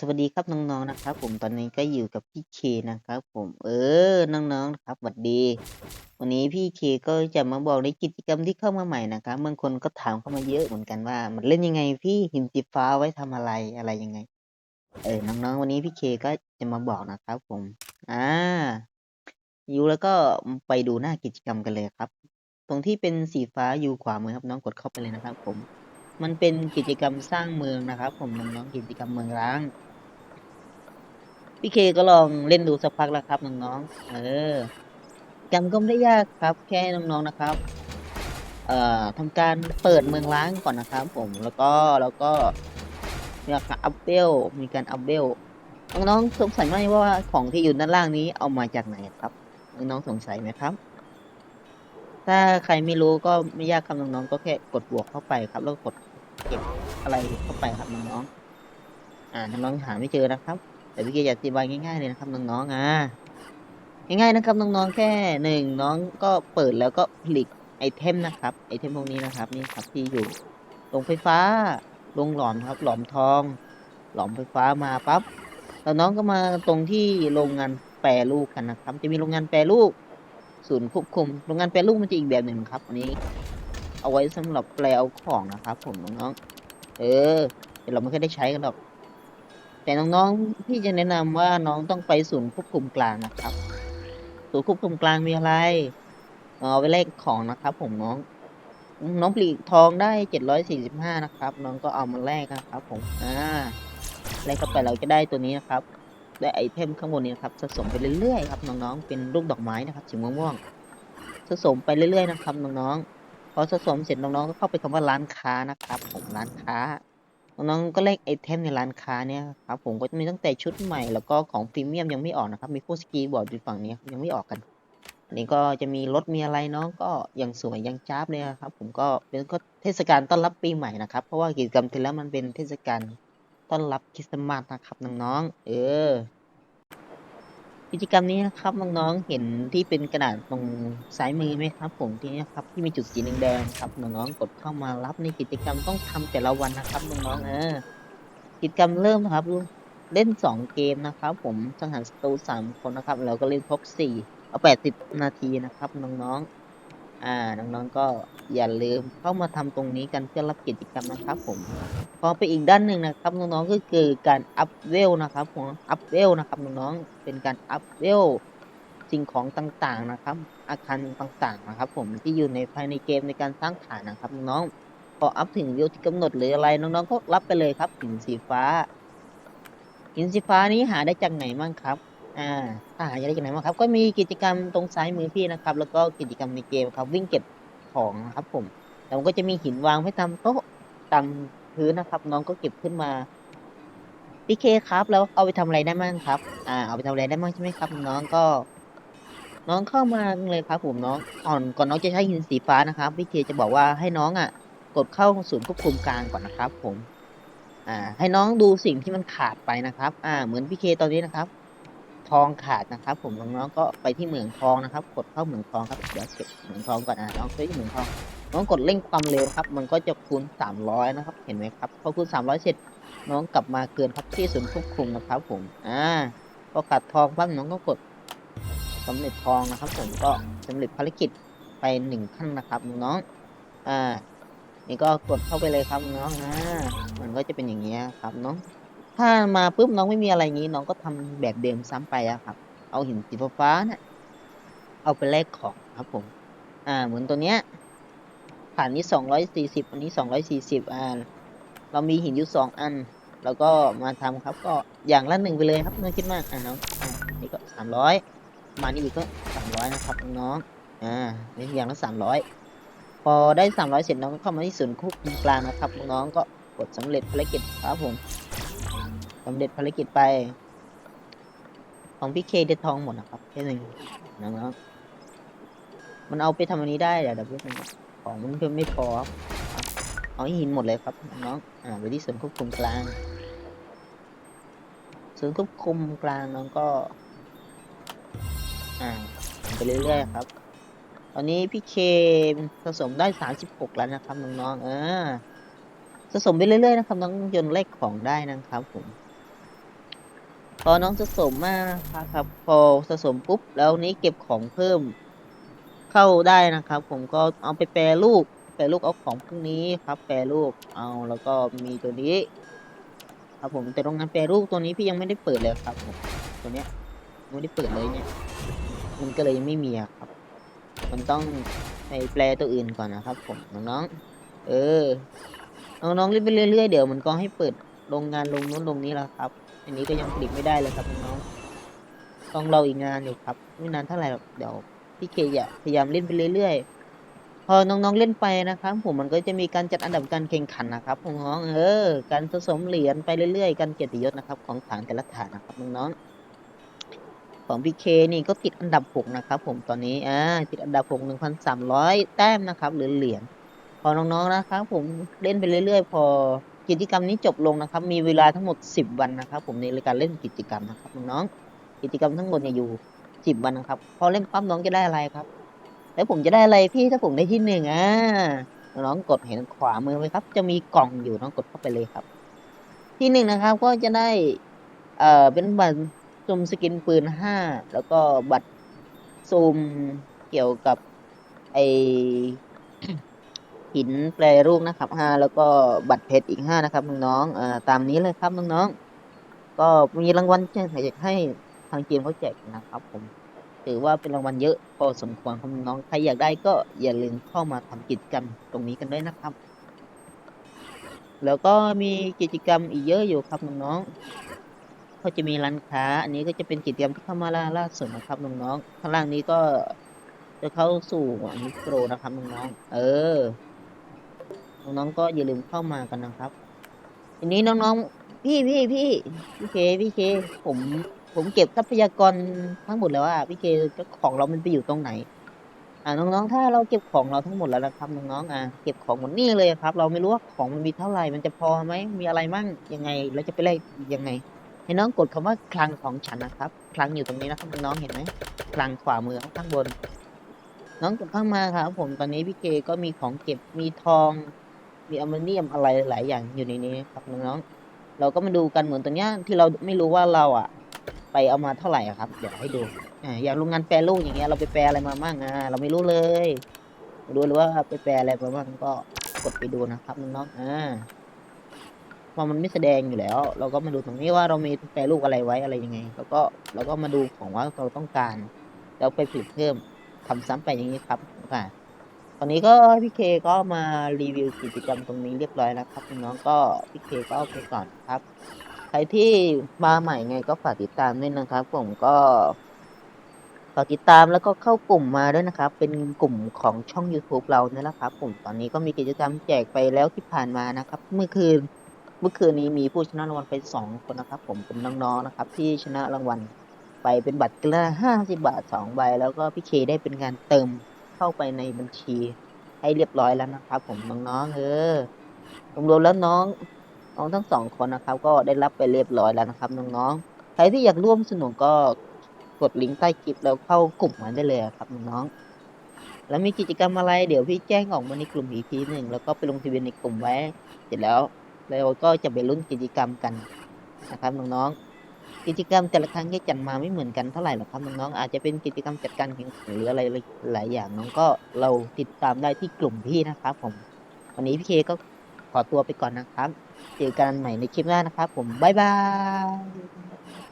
สวัสดีครับน้องๆนะครับ ผมตอนนี้ก็อยู่กับพี่เคนะครับ ผมเออน้องๆนะครับสวัสดี วันนี้พี่เคก็จะมาบอกในกิจกรรมที่เข้ามาใหม่นะครับบางคนก็ถามเข้ามาเยอะเหมือนกันว่า มันเล่นยังไงพี่หินสีฟ้าไว้ทำอะไรอะไรยังไง เออน้องๆวันนี้พี่เคก็จะมาบอกนะครับ ผมอ่าอยู่แล้วก็ไปดูหน้ากิจกรรมกันเลยครับ ตรงที่เป็นสีฟ้าอยู่ขวามือครับน้องกดเข้าไปเลยนะครับ ผม มันเป็นกิจกรรมสร้างเมืองนะครับ ผมน้องๆกิจกรรมเมืองร้าง พี่เคก็ลองเล่นดูสักพักแล้วครับน้องๆ เออจำก็ไม่ได้ยากครับ แค่น้องๆนะครับ เอ่อทำการเปิดเมืองล้างก่อนนะครับ ผม แล้วก็แล้วก็มีการอัพเวลมีการอัพเวลน้องๆสงสัยไหมว่าของที่อยู่ด้านล่างนี้เอามาจากไหนครับ น้องๆสงสัยไหมครับ ถ้าใครไม่รู้ก็ไม่ยากครับน้องๆก็แค่กดบวกเข้าไปครับ แล้วกดเก็บอะไรเข้าไปครับน้องๆอ่าน้องๆหาไม่เจอนะครับ แต่พี่เกจะอธิบายง่ายๆเลยนะครับน้องๆอ่าง่ายๆนะครับน้องๆแค่หนึ่งน้องก็เปิดแล้วก็ผลิตไอเทมนะครับไอเทมพวกนี้นะครับนี่ครับที่อยู่โรงไฟฟ้าโรงหลอมครับ หลอมทอง หลอมไฟฟ้ามาปั๊บแล้วน้องก็มาตรงที่โรงงานแปรรูปกันนะครับ จะมีโรงงานแปรรูปศูนย์ควบคุมโรงงานแปรรูปมันจะอีกแบบหนึ่งครับอันนี้ เอาไว้สำหรับแปลเอาของนะครับ ผมน้องๆเออเราไม่เคยได้ใช้กันหรอก แต่น้องๆพี่จะแนะนำว่าน้องต้องไปศูนย์ควบคุมกลางนะครับ ศูนย์ควบคุมกลางมีอะไรเอาไว้เลขของนะครับ ผมน้อง น้องปลีกทองได้เจ็ดร้อยสี่สิบห้านะครับ น้องก็เอามาแลกนะครับ ผมอ่าแลกเข้าไปเราจะได้ตัวนี้นะครับได้ไอเทมข้างบนนี้นะครับสะสมไปเรื่อยๆครับน้องๆเป็นลูกดอกไม้นะครับสีม่วงๆสะสมไปเรื่อยๆนะครับน้องๆพอสะสมเสร็จน้องๆก็เข้าไปคำว่าร้านค้านะครับ ผมร้านค้า น้องๆก็เลขไอเทมในร้านค้าเนี่ยครับผมก็จะมีตั้งแต่ชุดใหม่แล้วก็ของพรีเมียมยังไม่ออกนะครับ มีพวกสกีบอร์ดอยู่ฝั่งนี้ยังไม่ออกกันนี่ก็จะมีรถมีอะไรน้องก็ยังสวยยังจ้าบเลยครับ ผมก็เป็นก็เทศกาลต้อนรับปีใหม่นะครับ เพราะว่ากิจกรรมที่แล้วมันเป็นเทศกาลต้อนรับคริสต์มาสนะครับน้องๆเออ กิจกรรมนี้นะครับน้องๆเห็นที่เป็นกระดาษตรงซ้ายมือไหมครับ ผมที่นี่ครับที่มีจุดสีแดงๆครับน้องๆกดเข้ามารับในกิจกรรมต้องทำแต่ละวันนะครับน้องๆเออกิจกรรมเริ่มครับเล่นสองเกมนะครับ ผมสังหารศัตรูสามคนนะครับแล้วก็เล่นครบสี่เอาแปดสิบนาทีนะครับน้องๆ อ่าน้องๆก็อย่าลืมเข้ามาทำตรงนี้กันเพื่อรับกิจกรรมนะครับผมพอไปอีกด้านหนึ่งนะครับน้องๆก็คือการอัพเวลนะครับผมอัพเวลนะครับน้องๆเป็นการอัพเวลสิ่งของต่างๆนะครับ อาคารต่างๆนะครับ ผมที่อยู่ในภายในเกมในการสร้างฐานนะครับน้องๆพออัพถึงเวลที่กำหนดหรืออะไรน้องๆก็รับไปเลยครับหินสีฟ้าหินสีฟ้านี้หาได้จากไหนบ้างครับ อ่าถ้าหาได้จากไหนบ้างครับ ก็มีกิจกรรมตรงซ้ายมือพี่นะครับ แล้วก็กิจกรรมในเกมครับ วิ่งเก็บของนะครับผมแล้วก็จะมีหินวางไว้ตามโต๊ะตามพื้นนะครับ น้องก็เก็บขึ้นมาพี่เคครับ แล้วเอาไปทำอะไรได้บ้างครับ อ่า เอาไปทำอะไรได้บ้างใช่ไหมครับ น้องก็ น้องเข้ามาเลยครับ ผมน้องก่อนก่อนน้องจะใช้หินสีฟ้านะครับพี่เคจะบอกว่าให้น้องอะ กดเข้าศูนย์ควบคุมกลางก่อนนะครับ ผม อ่า ให้น้องดูสิ่งที่มันขาดไปนะครับ อ่า เหมือนพี่เคตอนนี้นะครับ ทองขาดนะครับ ผมน้องๆก็ไปที่เหมืองทองนะครับ กดเข้าเหมืองทองครับเดี๋ยวเก็บเหมืองทองก่อนอ่าน้องไปที่เหมืองทองน้องกดเร่งความเร็วครับ มันก็จะคูณ 300 นะครับ เห็นไหมครับพอคูณ 300 เสร็จน้องกลับมาเกินครับที่ศูนย์ควบคุมนะครับ ผมอ่าพอขาดทองบ้างน้องก็กดสำเร็จทองนะครับ ผมก็สำเร็จภารกิจไปหนึ่งขั้นนะครับน้องอ่านี่ก็กดเข้าไปเลยครับน้องอ่ามันก็จะเป็นอย่างเงี้ครับน้อง ถ้ามาปุ๊บน้องไม่มีอะไรงี้ น้องก็ทำแบบเดิมซ้ำไปอะครับ เอาหินสีฟ้าเนี่ยเอาไปแลกของครับผม อ่า เหมือนตัวเนี้ยผ่านนี้สองร้อยสี่สิบอันนี้สองร้อยสี่สิบอ่าเรามีหินอยู่สองอัน แล้วก็มาทำครับ ก็อย่างละหนึ่งไปเลยครับน้องคิดมากอ่าน้องอ่านี่ก็สามร้อยมานี่อีกก็สามร้อยนะครับน้องอ่านี่อย่างละสามร้อยพอได้สามร้อยเสร็จน้องก็เข้ามาที่ศูนย์ควบคุมกลางนะครับน้องก็กดสำเร็จภารกิจครับผม สำเร็จภารกิจไป ของพี่เคได้ทองหมดนะครับแค่หนึ่งน้องๆมันเอาไปทำอันนี้ได้เดี๋ยวเดี๋ยวพี่งของมันเพิ่มไม่พอครับเอาหินหมดเลยครับน้องอ่าไปที่ศูนย์ควบคุมกลางศูนย์ควบคุมกลางน้องก็ อ่าไปเรื่อยๆครับ ตอนนี้พี่เคสะสมได้สามสิบหกแล้วนะครับน้องๆเออสะสมไปเรื่อยๆนะครับ น้องยนต์เลขของได้นะครับผม พอน้องสะสมมาครับ พอสะสมปุ๊บแล้วนี้เก็บของเพิ่มเข้าได้นะครับ ผมก็เอาไปแปรรูปแปรรูปเอาของพวกนี้ครับ แปรรูปเอาแล้วก็มีตัวนี้ ครับผมแต่โรงงานแปรรูปตัวนี้พี่ยังไม่ได้เปิดเลยครับผมตัวเนี้ยไม่ได้เปิดเลยเนี่ย มันก็เลยยังไม่มีครับ มันต้องไปแปลตัวอื่นก่อนนะครับ ผมน้องๆเออน้องๆเล่นไปเรื่อยๆเดี๋ยวมันก็ให้เปิดโรงงานลงนู้นลงนี้แล้วครับ อันนี้ก็ยังผลิตไม่ได้เลยครับน้องต้องรออีกงานอยู่ครับไม่นานเท่าไหร่หรอกเดี๋ยวพี่เคจะพยายามเล่นไปเรื่อยๆ พอน้องๆเล่นไปนะครับ ผมมันก็จะมีการจัดอันดับการแข่งขันนะครับน้องเออ การสะสมเหรียญไปเรื่อยๆ การเกียรติยศนะครับ ของฐานแต่ละฐานนะครับน้องๆของพีเคนี่ก็ติดอันดับหกนะครับ ผมตอนนี้อ่าติดอันดับหกหนึ่งพันสามร้อยแต้มนะครับหรือเหรียญพอน้องๆนะครับ ผมเล่นไปเรื่อยๆ พอ กิจกรรมนี้จบลงนะครับ มีเวลาทั้งหมดสิบวันนะครับ ผมในการเล่นกิจกรรมนะครับน้องกิจกรรมทั้งหมดเนี่ยอยู่สิบวันนะครับ พอเล่นปั๊บน้องจะได้อะไรครับ แล้วผมจะได้อะไรพี่ถ้าผมได้ที่หนึ่งอะน้องกดเห็นขวามือไหมครับ จะมีกล่องอยู่น้องกดเข้าไปเลยครับ ที่หนึ่งนะครับก็จะได้เอ่อเป็นบัตรซูมสกินปืนห้าแล้วก็บัตรซูมเกี่ยวกับไอ หินแปรรูปนะครับห้าแล้วก็บัตรเพชรอีกห้านะครับน้องๆอ่าตามนี้เลยครับน้องๆก็มีรางวัลแจกให้ทางเกมเขาแจกนะครับ ผม ถือว่าเป็นรางวัลเยอะพอสมควรครับน้องๆใครอยากได้ก็อย่าลืมเข้ามาทำกิจกรรมตรงนี้กันด้วยนะครับ แล้วก็มีกิจกรรมอีกเยอะอยู่ครับน้องๆก็จะมีร้านค้า อันนี้ก็จะเป็นกิจกรรมที่เข้ามาล่าล่าสุดนะครับน้องๆข้างล่างนี้ก็จะเข้าสู่มิโครนะครับน้องๆเออ น้องๆก็อย่าลืมเข้ามากันนะครับทีนี้น้องๆ พี่พี่พี่พี่เคพี่เค ผม ผมเก็บทรัพยากรทั้งหมดแล้วอะพี่เคของเรามันไปอยู่ตรงไหน อ่าน้องๆ ถ้าเราเก็บของเราทั้งหมดแล้วนะครับน้องๆอ่าเก็บของหมดนี่เลยครับ เราไม่รู้ว่าของมันมีเท่าไหร่มันจะพอไหมมีอะไรมั่งยังไงแล้วจะไปแลกยังไงให้น้องกดคำว่าคลังของฉันนะครับ คลังอยู่ตรงนี้นะครับน้องเห็นไหมคลังขวามือข้างบน น้องกดเข้ามาครับผมตอนนี้พี่เคก็มีของเก็บมีทอง มีอมเนียมอะไรหลายอย่างอยู่ในนี้ครับน้องๆเราก็มาดูกันเหมือนตัวเนี้ยที่เราไม่รู้ว่าเราอะ ไปเอามาเท่าไหร่อะครับ เดี๋ยวให้ดูอ่าอย่างโรงงานแปรรูปอย่างเงี้ยเราไปแปรอะไรมาบ้างอ่าเราไม่รู้เลยไม่รู้เลยว่าไปแปลอะไรมาบ้างก็กดไปดูนะครับน้องๆอ่าพอมันไม่แสดงอยู่แล้ว เราก็มาดูตรงนี้ว่าเรามีแปรรูปอะไรไว้อะไรยังไง แล้วก็เราก็มาดูของว่าเราต้องการ แล้วไปผลิตเพิ่มทำซ้ำไปอย่างนี้ครับอ่า ตอนนี้ก็พี่เคก็มารีวิวกิจกรรมตรงนี้เรียบร้อยแล้วครับน้องก็พี่เคก็เอาไปก่อนครับ ใครที่มาใหม่ไงก็ฝากติดตามด้วยนะครับ ผมก็ฝากติดตามแล้วก็เข้ากลุ่มมาด้วยนะครับ เป็นกลุ่มของช่อง YouTube เราเนี่ยแหละครับผมตอนนี้ก็มีกิจกรรมแจกไปแล้วที่ผ่านมานะครับ เมื่อคืนเมื่อคืนนี้มีผู้ชนะรางวัลไปสองคนนะครับ ผมเป็นน้องๆนะครับ ที่ชนะรางวัลไปเป็นบัตรกละห้าสิบบาทสองใบแล้วก็พี่เคได้เป็นการเติม เข้าไปในบัญชี ให้เรียบร้อยแล้วนะครับ ผมน้องๆเออรวมๆแล้วน้องน้องทั้งสองคนนะครับ ก็ได้รับไปเรียบร้อยแล้วนะครับน้องๆใครที่อยากร่วมสนุกก็กดลิงก์ใต้คลิปแล้วเข้ากลุ่มมาได้เลยครับน้องๆแล้วมีกิจกรรมอะไรเดี๋ยวพี่แจ้งออกมาในกลุ่มอีกทีหนึ่งแล้วก็ไปลงทะเบียนในกลุ่มไว้ เสร็จแล้วเราก็จะไปลุ้นกิจกรรมกันนะครับน้องๆ กิจกรรมแต่ละครั้งที่จัดมาไม่เหมือนกันเท่าไหร่หรอกครับน้องๆอาจจะเป็นกิจกรรมจัดการแข่งขันหรืออะไรหลายอย่างน้องก็เราติดตามได้ที่กลุ่มพี่นะครับ ผม วันนี้พี่เคก็ขอตัวไปก่อนนะครับ เจอกันใหม่ในคลิปหน้านะครับ ผมบ๊ายบาย